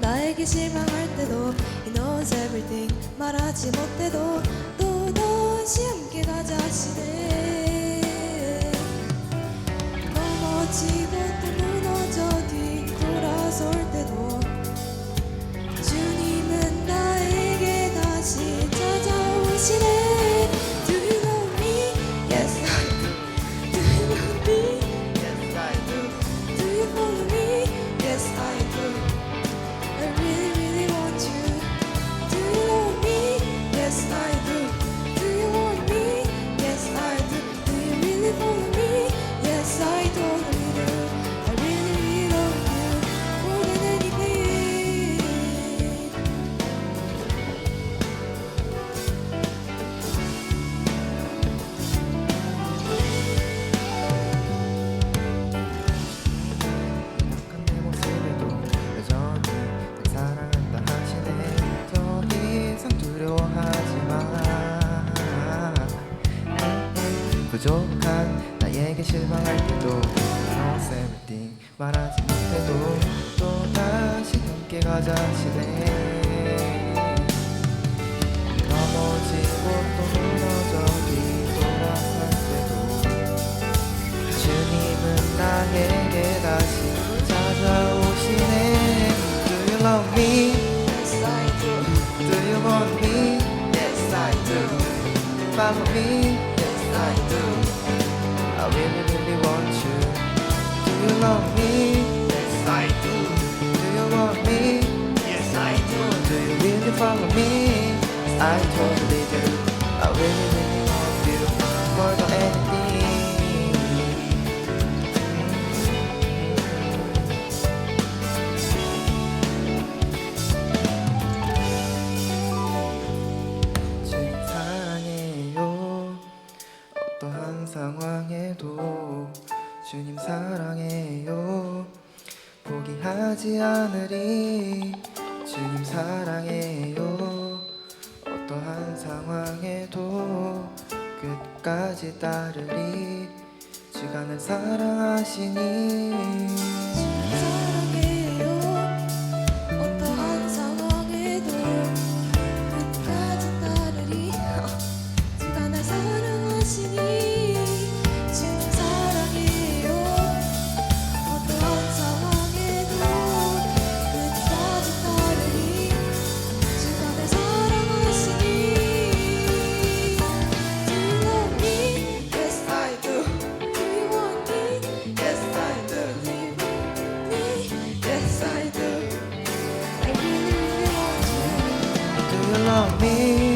나에게 실망할 때도 He knows everything 말하지 못해도 또 다시 함께 가자 하시네 넘어지고 또 무너져 뒤돌아설 때도 주님은 나에게 다시 찾아오시네 부족한 나에게 실망할 때도 Knows everything 말하지 못해도 또 다시 함께 가자 하시네 넘어지고 또 무너져 뒤돌아설 때도 주님은 나에게 다시 찾아오시네 Do you love me? Yes I do Do you want me? Yes I do Follow me? I do I really really want you Do you love me? Yes I do Do you want me? Yes I do Do you really follow me? I totally do 상황에도 주님 사랑해요. 포기하지 않으리. 주님 사랑해요. 어떠한 상황에도 끝까지 따르리. 날 사랑하시니 me?